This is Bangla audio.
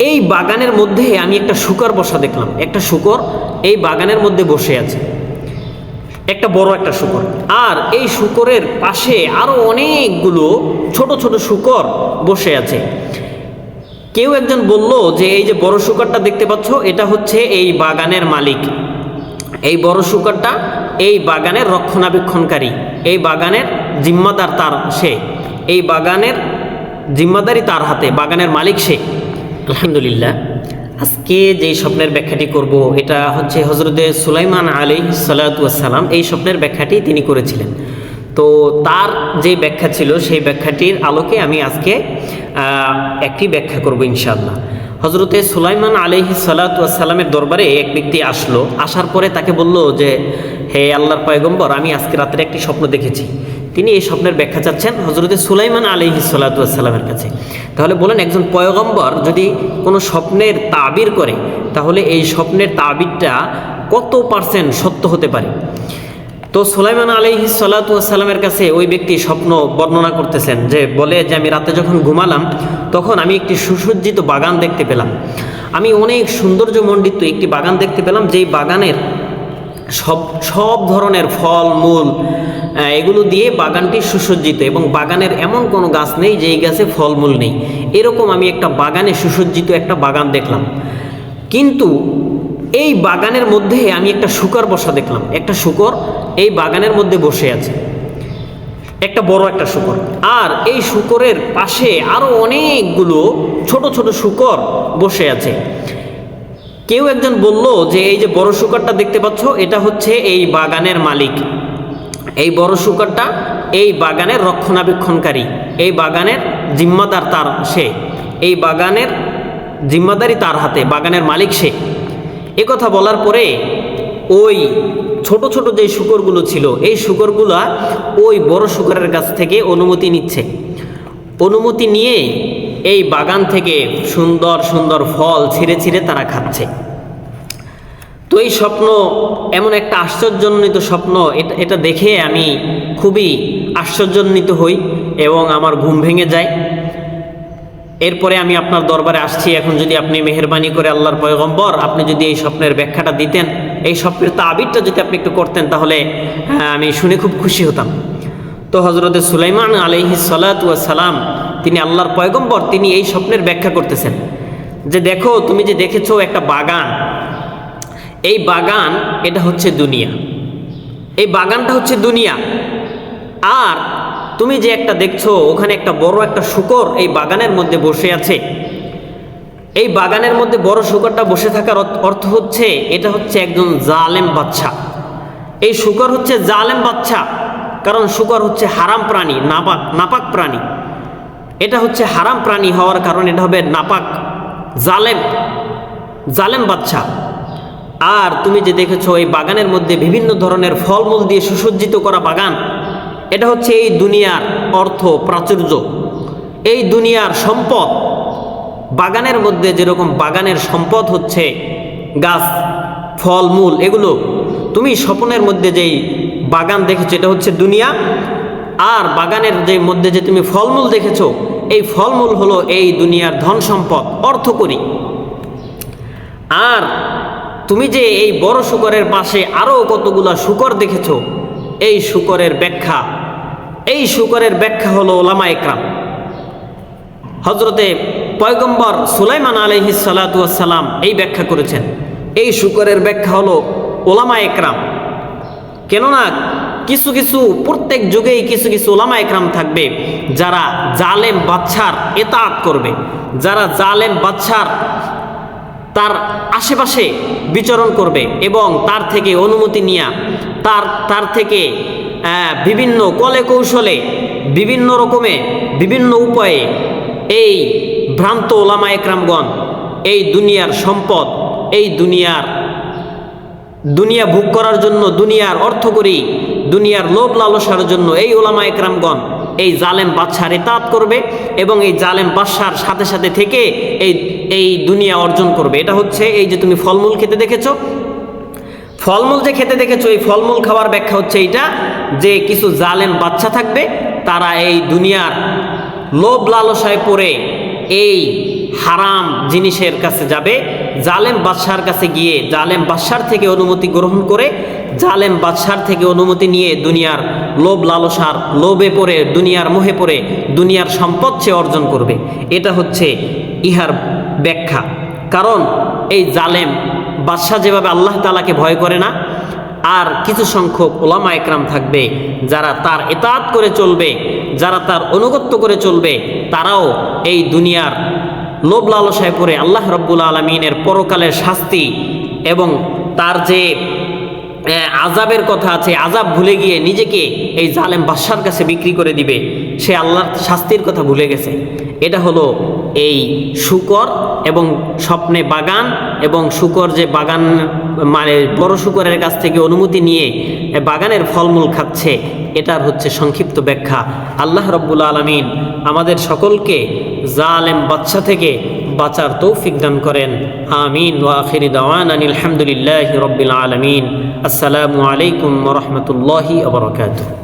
এই বাগানের মধ্যে আমি একটা শুকর বসা দেখলাম। একটা শুকর এই বাগানের মধ্যে বসে আছে। একটা বড় একটা শুকর। আর এই শুকরের পাশে আরও অনেকগুলো ছোট ছোট শুকর বসে আছে। কেউ একজন বলল যে, এই যে বড় শুকরটা দেখতে পাচ্ছ, এটা হচ্ছে এই বাগানের মালিক। এই বড় শুকরটা এই বাগানের রক্ষণাবেক্ষণকারী। এই বাগানের জিম্মাদার তার সে। এই বাগানের জিম্মাদারি তার হাতে। বাগানের মালিক সে। আলহামদুলিল্লাহ। আজকে যেই স্বপ্নের ব্যাখ্যাটি করব, এটা হচ্ছে হজরতে সুলাইমান আলী সালাতাম এই স্বপ্নের ব্যাখ্যাটি তিনি করেছিলেন। তো তার যে ব্যাখ্যা ছিল, সেই ব্যাখ্যাটির আলোকে আমি আজকে একটি ব্যাখ্যা করব ইনশাআল্লাহ। হজরতে সুলাইমান আলহি সালাতামের দরবারে এক ব্যক্তি আসলো, আসার পরে তাকে বলল যে, হে আল্লাহর পয়গম্বর, আমি আজকে রাত্রে একটি স্বপ্ন দেখেছি। তিনি এই স্বপ্নের ব্যাখ্যা চাচ্ছেন হজরতে সুলাইমান আলহি সালাতামের কাছে। তাহলে বলেন একজন পয়গম্বর যদি কোনো স্বপ্নের তাবির করে, তাহলে এই স্বপ্নের তাবিরটা কত পার্সেন্ট সত্য হতে পারে? তো সুলাইমান আলহি সাল্লাতামের কাছে ওই ব্যক্তি স্বপ্ন বর্ণনা করতেছেন যে বলে যে আমি রাতে যখন ঘুমালাম, তখন আমি একটি সুসজ্জিত বাগান দেখতে পেলাম। আমি অনেক সৌন্দর্যমণ্ডিত একটি বাগান দেখতে পেলাম, যেই বাগানের সব সব ধরনের ফল, মূল এগুলো দিয়ে বাগানটি সুসজ্জিত এবং বাগানের এমন কোনো গাছ নেই যেই গাছে ফলমূল নেই। এরকম আমি একটা বাগানে সুসজ্জিত একটা বাগান দেখলাম। কিন্তু এই বাগানের মধ্যে আমি একটা শুকর বসা দেখলাম। একটা শুকর এই বাগানের মধ্যে বসে আছে। একটা বড় একটা শুকর। আর এই শুকরের পাশে আরও অনেকগুলো ছোট ছোট শুকর বসে আছে। কেউ একজন বলল যে, এই যে বড় শুকরটা দেখতে পাচ্ছ, এটা হচ্ছে এই বাগানের মালিক। এই বড় শুকরটা এই বাগানের রক্ষণাবেক্ষণকারী। এই বাগানের জিম্মাদার তার সে। এই বাগানের জিম্মাদারি তার হাতে, বাগানের মালিক সে। এ কথা বলার পরে ওই ছোট ছোট যে শুকরগুলো ছিল, এই শুকরগুলা ওই বড় শুকরের কাছ থেকে অনুমতি নিচ্ছে। অনুমতি নিয়ে এই বাগান থেকে সুন্দর সুন্দর ফল ছিঁড়ে ছিঁড়ে তারা খাচ্ছে। তো এই স্বপ্ন এমন একটা আশ্চর্যান্বিত স্বপ্ন এটা এটা দেখে আমি খুবই আশ্চর্যান্বিত হই এবং আমার ঘুম ভেঙে যায়। এরপরে আমি আপনার দরবারে আসছি। এখন যদি আপনি মেহরবানি করে আল্লাহর পয়গম্বর আপনি যদি এই স্বপ্নের ব্যাখ্যাটা দিতেন এই স্বপ্নের তাবিরটা যদি আপনি একটু করতেন তাহলে হ্যাঁ, আমি শুনে খুব খুশি হতাম। তো হজরতে সুলাইমান আলহি সালাম তিনি আল্লাহর পয়গম্বর, তিনি এই স্বপ্নের ব্যাখ্যা করতেছেন। যে দেখো, তুমি যে দেখেছ একটা বাগান, এই বাগান এটা হচ্ছে দুনিয়া। এই বাগানটা হচ্ছে দুনিয়া। আর তুমি যে একটা দেখছ, ওখানে একটা বড় একটা শুকর এই বাগানের মধ্যে বসে আছে। এই বাগানের মধ্যে বড় শুকরটা বসে থাকার অর্থ- হচ্ছে, এটা হচ্ছে একজন জালেম বাচ্চা। এই শুকর হচ্ছে জালেম বাচ্চা, কারণ শুকর হচ্ছে হারাম প্রাণী, নাপাক নাপাক প্রাণী। এটা হচ্ছে হারাম প্রাণী হওয়ার কারণে, এটা হবে নাপাক, জালেম জালেম বাচ্চা আর তুমি যে দেখেছ এই বাগানের মধ্যে বিভিন্ন ধরনের ফলমূল দিয়ে সুসজ্জিত করা বাগান, এটা হচ্ছে এই দুনিয়ার অর্থ প্রাচুর্য। এই দুনিয়ার সম্পদ, বাগানের মধ্যে যেরকম বাগানের সম্পদ হচ্ছে, গাছ, ফলমূল, এগুলো, তুমি স্বপ্নের মধ্যে যেই বাগান দেখেছ, এটা হচ্ছে দুনিয়া। আর বাগানের যে মধ্যে যে তুমি ফলমূল দেখেছ, এই ফলমূল হলো এই দুনিয়ার ধন সম্পদ, অর্থকরী। আর তুমি যে এই বড় শুকরের পাশে আরও কতগুলা শুকর দেখেছ, এই শুকরের ব্যাখ্যা, এই শুকরের ব্যাখ্যা হলো ওলামা একরাম। হজরতে পয়গম্বর সুলাইমান আলহি সালাম এই ব্যাখ্যা করেছেন। এই শুকরের ব্যাখ্যা হলো ওলামা একরাম। কেননা কিছু কিছু, প্রত্যেক যুগেই কিছু কিছু ওলামা একরাম থাকবে, যারা জালেম বাচ্চার এতাত করবে, যারা জালেম বাচ্চার তার আশেপাশে বিচরণ করবে এবং তার থেকে অনুমতি নিয়ে, তার তার থেকে বিভিন্ন কলে কৌশলে, বিভিন্ন রকমে, বিভিন্ন উপায়ে এই ভ্রান্ত ওলামা একরামগণ এই দুনিয়ার সম্পদ, এই দুনিয়ার, দুনিয়া ভোগ করার জন্য দুনিয়ার অর্থ করি দুনিয়ার লোভ লালসার জন্য এই ওলামা একরামগণ, এই জালেম বাদশার এতাত করবে এবং এই জালেম বাদশার সাথে সাথে থেকে এই এই দুনিয়া অর্জন করবে। এটা হচ্ছে এই যে তুমি ফলমূল খেতে দেখেছ। ফলমূল যে খেতে দেখেছ, এই ফলমূল খাওয়ার ব্যাখ্যা হচ্ছে এইটা যে কিছু জালেম বাচ্চা থাকবে, তারা এই দুনিয়ার লোভ লালসায় পড়ে এই হারাম জিনিসের কাছে যাবে। জালেম বাদশার কাছে গিয়ে, জালেম বাদশার থেকে অনুমতি গ্রহণ করে জালেম বাদশার থেকে অনুমতি নিয়ে দুনিয়ার লোভ লালসার লোভে পড়ে, দুনিয়ার মোহে পড়ে, দুনিয়ার সম্পদ সে অর্জন করবে। এটা হচ্ছে ইহার ব্যাখ্যা। কারণ এই জালেম বাদশাহ যেভাবে আল্লাহ তালাকে ভয় করে না, আর কিছু সংখ্যক ওলামা একরাম থাকবে যারা তার এতাত করে চলবে, যারা তার অনুগত্য করে চলবে, তারাও এই দুনিয়ার লোভ লালসায় পড়ে আল্লাহ রব্বুল আলমিনের পরকালের শাস্তি এবং তার যে আজাবের কথা আছে আজাব ভুলে গিয়ে নিজেকে এই জালেম বাদশার কাছে বিক্রি করে দিবে। সে আল্লাহর শাস্তির কথা ভুলে গেছে। এটা হলো এই শুকর এবং স্বপ্নে বাগান এবং শুকর যে বাগান মানে বড় শুকরের কাছ থেকে অনুমতি নিয়ে বাগানের ফলমূল খাচ্ছে, এটার হচ্ছে সংক্ষিপ্ত ব্যাখ্যা। আল্লাহ রব্বুল আলমিন আমাদের সকলকে জালেম বাচ্চা থেকে বাঁচার তৌফিক দান করেন। আমিন। ওয়াখির দাওয়ান আলহামদুলিল্লাহ রবিল আলমিন। আসসালামু আলাইকুম রহমতুল্লাহি আবরকাত